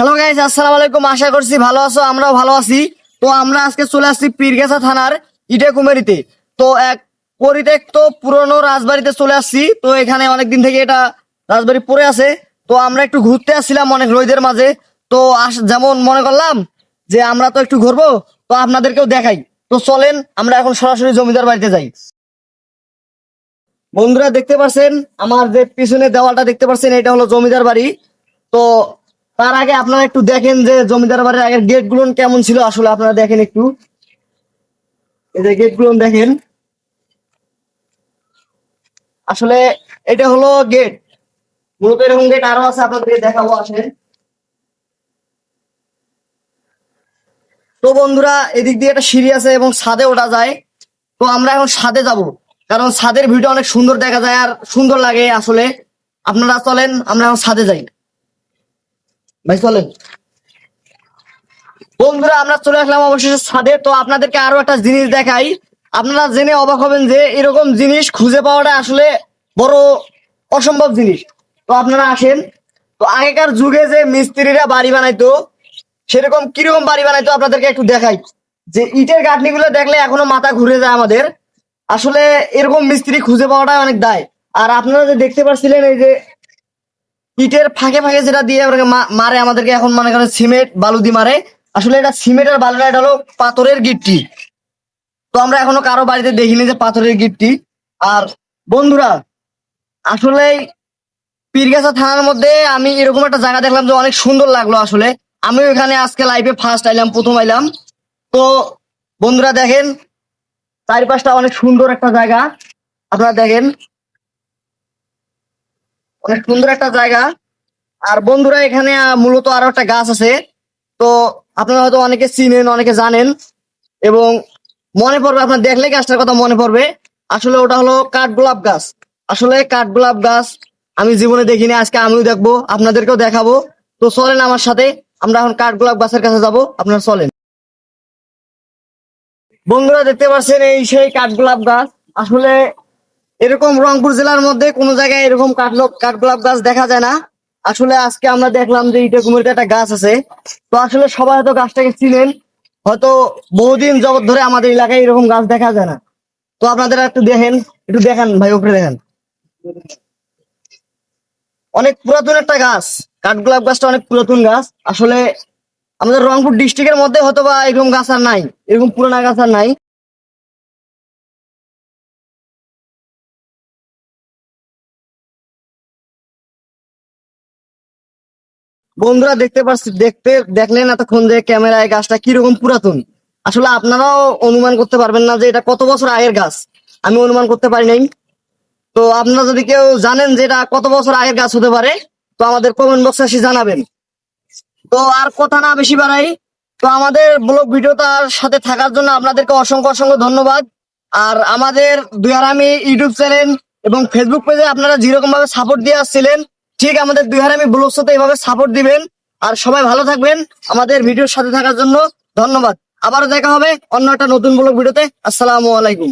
Hello guys আসসালামু আলাইকুম আশা করছি ভালো আছো, আমরাও ভালো আছি। তো আমরা আজকে চলে আসছি পীরগেছা থানার ইটেকুমেরিতে। তো এক পরিত্যক্ত পুরনো রাজবাড়িতে চলে আসছি। তো এখানে অনেকদিন থেকে এটা রাজবাড়ি পড়ে আছে। তো আমরা একটু ঘুরতে আসছিলাম অনেক রোদের মাঝে। তো যেমন মনে করলাম যে আমরা তো একটু ঘুরবো, তো আপনাদেরকেও দেখাই। তো চলেন, আমরা এখন সরাসরি জমিদার বাড়িতে যাই। বন্ধুরা দেখতে পাচ্ছেন আমার যে পিছনে দেওয়ালটা দেখতে পাচ্ছেন এটা হলো জমিদার বাড়ি। তো তার আগে আপনারা একটু দেখেন যে জমিদার বাড়ির আগের গেটগুলো কেমন ছিল, আসলে আপনারা দেখেন একটু। এই যে গেটগুলো দেখেন। আসলে এটা হলো গেট মূলত এরকম গেট আরও আছে আপনাদের দেখাবো, আসেন। তো বন্ধুরা, এদিক দিয়ে একটা সিঁড়ি আছে এবং ছাদে ওঠা যায়। তো আমরা এখন ছাদে যাব, কারণ ছাদের ভিডিও অনেক সুন্দর দেখা যায় আর সুন্দর লাগে আসলে। আপনারা চলেন, আমরা এখন ছাদে যাই। বন্ধুরা, আমরা চলে আসলাম অবশেষে ছাদে। তো আপনাদেরকে আরও একটা জিনিস দেখাই। আপনারা জেনে অবাক হবেন যে এরকম জিনিস খুঁজে পাওয়াটা আসলে বড় অসম্ভব জিনিস। তো আপনারা আসেন। তো আগেকার যুগে যে মিস্ত্রিরা বাড়ি বানাইতো, সেরকম কীরকম বাড়ি বানাইতো আপনাদেরকে একটু দেখাই। যে ইটের গাঁথনিগুলো দেখলে এখনও মাথা ঘুরে যায় আমাদের। আসলে এরকম মিস্ত্রি খুঁজে পাওয়াটা অনেক দায়। আর আপনারা যে দেখতে পাচ্ছিলেন এই যে ইটের ফাঁকে ফাঁকে যেটা দিয়ে মারে আমাদেরকে, এখন মনে করেন সিমেন্ট, বালু দিয়ে মারে। আসলে এটা সিমেন্ট আর বালুটা, এটা হলো পাথরের গিট্টি। তো আমরা এখনও কারও বাড়িতে দেখিনি যে পাথরের গিট্টি। আর বন্ধুরা, আসলে পীরগাছা থানার মধ্যে আমি এরকম একটা জায়গা দেখলাম যে অনেক সুন্দর লাগল আসলে। আমি এখানে আজকে লাইফে ফার্স্ট আইলাম, প্রথম আইলাম। তো বন্ধুরা দেখেন, চারিপাশটা অনেক সুন্দর একটা জায়গা। আপনারা দেখেন অনেক সুন্দর একটা জায়গা। আর বন্ধুরা, এখানে মূলত আরও একটা গাছ আছে। তো আপনারা হয়তো অনেকে চিনেন, অনেকে জানেন। এবং মনে পড়বে, আপনার দেখলে গাছটার কথা মনে পড়বে। আসলে ওটা হলো কাঠগোলাপ গাছ। আসলে কাঠগোলাপ গাছ আমি জীবনে দেখিনি, আজকে আমিও দেখব, আপনাদেরকেও দেখাবো। তো চলেন আমার সাথে, আমরা এখন কাঠগোলাপ গাছের কাছে যাব, আপনারা চলেন। বন্ধুরা, দেখতে পাচ্ছেন এই সেই কাঠগোলাপ গাছ। আসলে এরকম রংপুর জেলার মধ্যে কোনো জায়গায় এরকম কাঠলো- কাঠগোলাপ গাছ দেখা যায় না। আসলে আজকে আমরা দেখলাম যে ইটা কুমিরতে একটা গাছ আছে। তো আসলে সবাই হয়তো গাছটাকে চিনেন। হয়তো বহুদিন জগৎ ধরে আমাদের এলাকায় এরকম গাছ দেখা যায় না। তো আপনারা একটু দেখেন, একটু দেখান ভাই, উপরে দেখেন। অনেক পুরাতন একটা গাছ। কাঠগোলাপ গাছটা অনেক পুরাতন গাছ। আসলে আমাদের রংপুর ডিস্ট্রিক্টের মধ্যে হয়তো বা এরকম গাছ আর নাই। এরকম পুরানা গাছ আর নাই। বন্ধুরা দেখতে পাচ্ছি, দেখতে, দেখলেন এতক্ষণ যে ক্যামেরায় গাছটা কীরকম পুরাতন। আসলে আপনারাও অনুমান করতে পারবেন না যে এটা কত বছর আগের গাছ। আমি অনুমান করতে পারি নাই। তো আপনারা যদি কেউ জানেন যে এটা কত বছর আগের গাছ হতে পারে, তো আমাদের কমেন্ট বক্সে এসে জানাবেন। তো আর কথা না বেশি বাড়াই, তো আমাদের ব্লগ ভিডিওটার সাথে থাকার জন্য আপনাদেরকে অসংখ্য অসংখ্য ধন্যবাদ। আর আমাদের দুয়ারামি ইউটিউব চ্যানেল এবং ফেসবুক পেজে আপনারা যেরকম ভাবে সাপোর্ট দিয়ে আসছিলেন ঠিক আমাদের দুয়ারামি ব্লগ সাথে এইভাবে সাপোর্ট দিবেন। আর সবাই ভালো থাকবেন। আমাদের ভিডিওর সাথে থাকার জন্য ধন্যবাদ। আবারও দেখা হবে অন্য একটা নতুন ব্লগ ভিডিওতে। আসসালামু আলাইকুম।